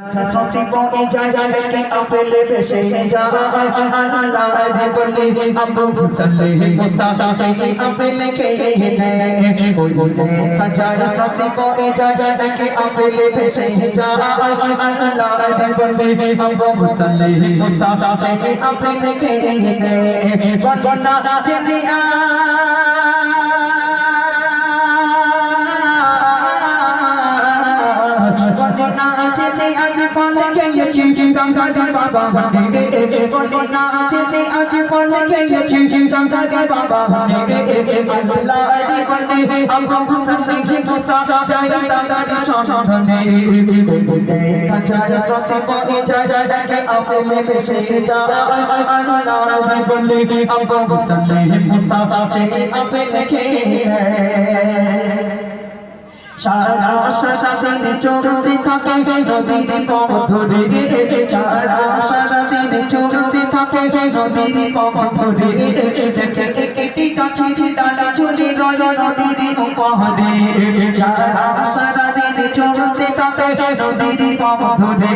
Saucy বনে যায় কে আপেলে বেশে যায় আল্লাহ রে বলি আবু মুসালে মুসা সেই আপেলে কে নে ওই দেখা যায় সসি বনে যায় কে আপেলে বেশে যায় আল্লাহ রে বলি আবু মুসালে মুসা সেই আপেলে কে নে বন্দনা চিনিয়া বন্দনা চেচে আজ ফলে খেয়েছি গঙ্গাধর বাবা হনে সারা সারা দিন চলতে থাকে নদীর পথ ধরে। সারা সারা দিন চলতে থাকে নদীর পথ ধরে। দেখে একটি গাছে ডালে চলে রয় নদীর উপহারে সারা সারা দিন চলতে থাকে নদীর পথ ধরে।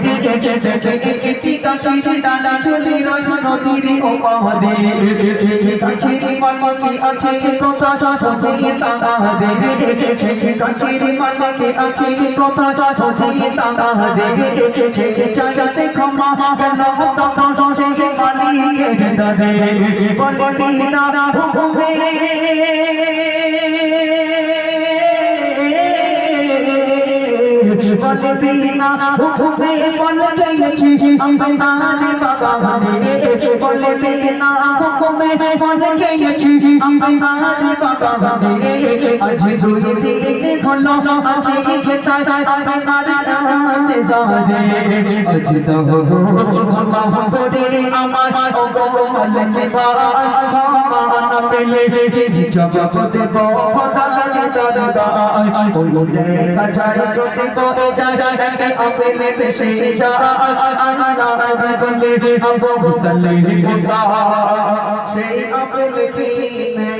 দেখে একটি গাছে ডালে চলে রয় নদীর উপহারে গাছের মালিক আছে কথা বুঝিয়ে তারা দেবে গাছের মালিক আছে কথা বুঝিয়ে তারা দেবে চাইতে ক্ষমা কেন তখন সে মালিকের দরে বলি না হুকুমে বলে বিনা হুকুমে বলে গেছি আমি মানে বাবা মানে বলে বিনা হুকুমে বলে গেছি আমি মানে বাবা মানে আজ দুই দিন হলো আজ খেতায় আমি রাতে জারে আজ তো ক্ষমা আমার ওগো মালিক বাই দেব খোদা দরগায় ওই দেখা যায় সসি বনে যায় কে আপেলে বেশে যায় আল্লাহ বলে আবু মুসাল্লি মুসা সেই আপেল কিনে